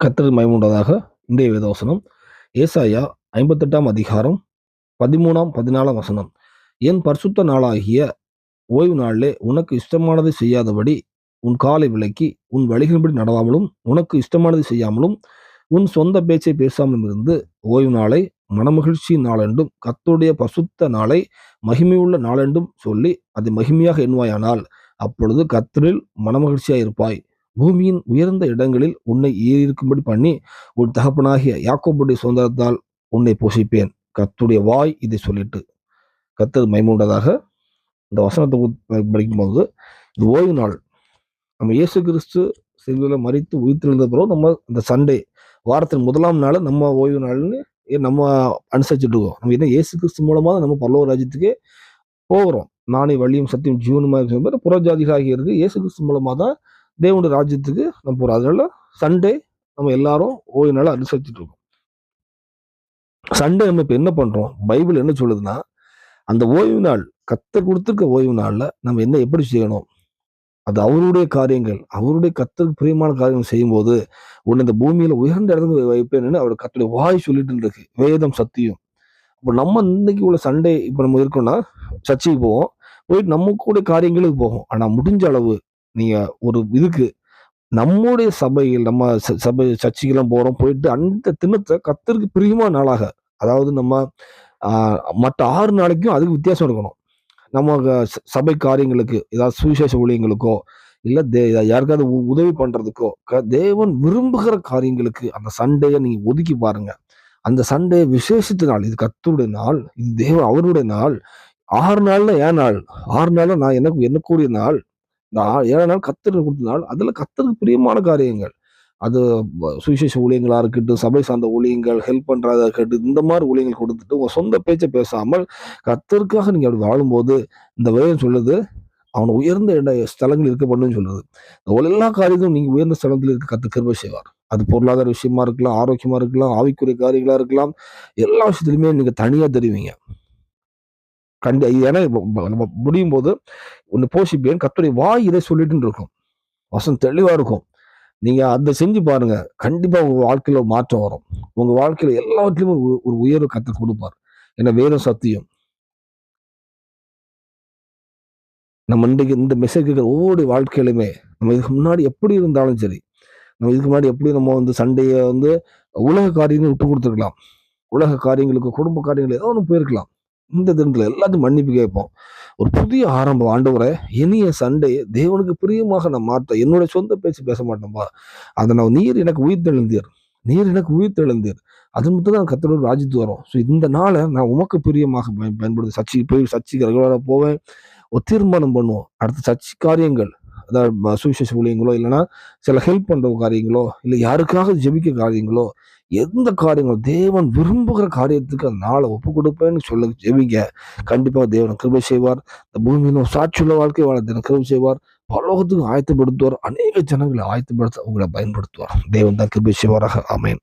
கத்தர் மயமுண்டதாக இன்றைய வேதவசனம். ஏசாயா ஐம்பத்தெட்டாம் அதிகாரம் பதிமூணாம் பதினாலாம் வசனம். என் பரிசுத்த நாளாகிய ஓய்வு நாளிலே உனக்கு இஷ்டமானதை செய்யாதபடி உன் காலை விலக்கி உன் வழிகளின்படி நடவாமலும் உனக்கு இஷ்டமானதை செய்யாமலும் உன் சொந்த பேச்சை பேசாமலும் இருந்து ஓய்வு நாளை மனமகிழ்ச்சி நாளென்றும் கர்த்தருடைய பசுத்த நாளை மகிமையுள்ள நாளென்றும் சொல்லி அதை மகிமையாக எண்ணுவாயானால் அப்பொழுது கத்தரில் மனமகிழ்ச்சியாக இருப்பாய் பூமியின் உயர்ந்த இடங்களில் உன்னை ஏறியிருக்கும்படி பண்ணி உன் தகப்பனாகிய யாக்கோபுடைய சுதந்திரத்தால் உன்னை போஷிப்பேன். கத்துடைய வாய் இதை சொல்லிட்டு. கத்தது மைமூண்டதாக இந்த வசனத்தை படிக்கும்போது இந்த ஓய்வு நாள் நம்ம இயேசு கிறிஸ்து சிலுவையில் மறித்து உயிர்த்தெழுந்த பிறகு நம்ம இந்த சண்டே வாரத்தின் முதலாம் நாள் நம்ம ஓய்வு நாள்னு ஏ- நம்ம அனுசரிச்சுட்டு இருக்கோம். நம்ம என்ன இயேசு கிறிஸ்து மூலமாக நம்ம பல்லவ ராஜ்யத்துக்கே போகிறோம். நானே வழியும் சத்தியம் ஜீவனுமா இருக்கிற இருக்குது இயேசு கிறிஸ்து மூலமாக தான் தேவனுடைய ராஜ்யத்துக்கு நம்ம போகிறோம் அதனால சண்டே நம்ம எல்லாரும் ஓய்வு நாள் அனுசரிச்சுட்டு இருக்கோம். சண்டே நம்ம இப்போ என்ன பண்ணுறோம் பைபிள் என்ன சொல்லுதுன்னா அந்த ஓய்வு நாள் கத்தர் கொடுத்துருக்க ஓய்வு நாளில் நம்ம என்ன எப்படி செய்யணும்? அது அவருடைய காரியங்கள் அவருடைய கத்தருக்கு பிரியமான காரியங்கள் செய்யும்போது உன்னை இந்த பூமியில் உயர்ந்த இடத்துக்கு வைப்பேன்னு அவர் கத்தருடைய வாய் சொல்லிட்டு இருக்கு. வேதம் சத்தியம். இப்போ நம்ம இன்னைக்கு உள்ள சண்டே இப்போ நம்ம இருக்கோம்னா சர்ச்சைக்கு போவோம். போயிட்டு நம்ம கூட காரியங்களுக்கு போகும் ஆனால் முடிஞ்ச அளவு நீங்கள் ஒரு இதுக்கு நம்முடைய சபையில் நம்ம ச- சபை சர்ச்சைக்கெல்லாம் போகிறோம் போயிட்டு அந்த தினத்தை கத்தருக்கு பிரியமா நாளாக அதாவது நம்ம மற்ற ஆறு நாளைக்கும் அதுக்கு வித்தியாசம் இருக்கணும். நம்ம ச- சபை காரியங்களுக்கு ஏதாவது சுவிசேஷ ஊழியங்களுக்கோ இல்லை தே யாருக்காவது உ- உதவி பண்ணுறதுக்கோ க- தேவன் விரும்புகிற காரியங்களுக்கு அந்த சண்டையை நீங்கள் ஒதுக்கி பாருங்க. அந்த சண்டே விசேஷித்த நாள் இது கத்தருடைய நாள் இது தேவன் அவருடைய நாள் ஆறு நாள்ல ஏன் நாள்? ஆறு நாள்ல நான் எனக்கு என்னக்கூடிய நாள்? நான் ஆ- ஏழு நாள் கத்தருக்கு கொடுத்த கத்தருக்கு பிரியமான காரியங்கள். அது சுவிசேஷ ஊழியங்களாக இருக்கட்டும் சபை சார்ந்த ஊழியங்கள் ஹெல்ப் பண்ணுறதா இருக்கட்டும் இந்த மாதிரி ஊழியங்கள் கொடுத்துட்டு உங்கள் சொந்த பேச்சை பேசாமல் கத்தருக்காக நீங்கள் அப்படி வாழும்போது இந்த வேதம் சொல்லுது அவனை உயர்ந்த இட ஸ்தலங்கள் இருக்க பண்ணுன்னு சொல்லுது. இந்த எல்லா காரியங்களும் நீங்கள் உயர்ந்த ஸ்தலத்தில் இருக்க கத்து கிருபை செய்வார். அது பொருளாதார விஷயமா இருக்கலாம் ஆரோக்கியமாக இருக்கலாம் ஆவிக்குரிய காரியங்களாக இருக்கலாம் எல்லா விஷயத்துலையுமே நீங்கள் தனியாக தெரிவிங்க. கண்டி ஏன்னா நம்ம முடியும் போது ஒன்று போஷிப்பேன் கத்துடைய வாய் இதை சொல்லிட்டு இருக்கும். வசம் தெளிவாக இருக்கும். நீங்கள் அதை செஞ்சு பாருங்க. கண்டிப்பாக உங்கள் வாழ்க்கையில் மாற்றம் வரும். உங்கள் வாழ்க்கையில் எல்லாவற்றிலும் ஒரு ஒரு உயர்வு கத்து கொடுப்பார். ஏன்னா வேறும் சத்தியம். நம்ம இன்றைக்கு இந்த மெசேஜ் ஒவ்வொரு வாழ்க்கையிலுமே நம்ம இதுக்கு முன்னாடி எப்படி இருந்தாலும் சரி நம்ம இதுக்கு முன்னாடி எப்படி நம்ம வந்து சண்டையை வந்து உலக காரியங்கள் விட்டு கொடுத்துருக்கலாம். உலக காரியங்களுக்கு குடும்ப காரியங்கள் ஏதோ ஒன்று போயிருக்கலாம். இந்த தினத்தில் எல்லாத்தையும் மன்னிப்பு கேட்போம். ஒரு புதிய ஆரம்பம் ஆண்டவரை இனிய சண்டை தேவனுக்கு பிரியமாக நான் மாற்ற என்னுடைய சொந்த பேச்சு பேச மாட்டோம்ப்பா அதை நான் நீர் எனக்கு உயிர்த்தெழுந்தீர் நீர் எனக்கு உயிர்த்தெழுந்தீர் அது மட்டும் தான் கத்தரோட ராஜ்யத்து வரும். ஸோ இந்த நாளை நான் உமக்கு பிரியமாக பயன் பயன்படுது சர்ச்சைக்கு போய் சர்ச்சைக்கு ரெகுலராக போவேன். ஒரு தீர்மானம் பண்ணுவோம். அடுத்த சர்ச்சை காரியங்கள் அதாவது சுவிசேஷ ஊழியங்களோ இல்லைன்னா சில ஹெல்ப் பண்ணுற காரியங்களோ இல்லை யாருக்காக ஜெபிக்க காரியங்களோ எந்த காரியங்களோ தேவன் விரும்புகிற காரியத்துக்கு அந்த நாளை ஒப்பு கொடுப்பேன்னு சொல்ல ஜெபிங்க. கண்டிப்பாக தேவன் கிருபை செய்வார். இந்த பூமியின் சாட்சியுள்ள வாழ்க்கை வாழ தினம் கிருபை செய்வார். பலோகத்துக்கு ஆயத்தப்படுத்துவார். அநேக ஜனங்களை ஆயத்தப்படுத்த உங்களை பயன்படுத்துவார். தேவன் தான் கிருபை செய்வாராக. ஆமென்.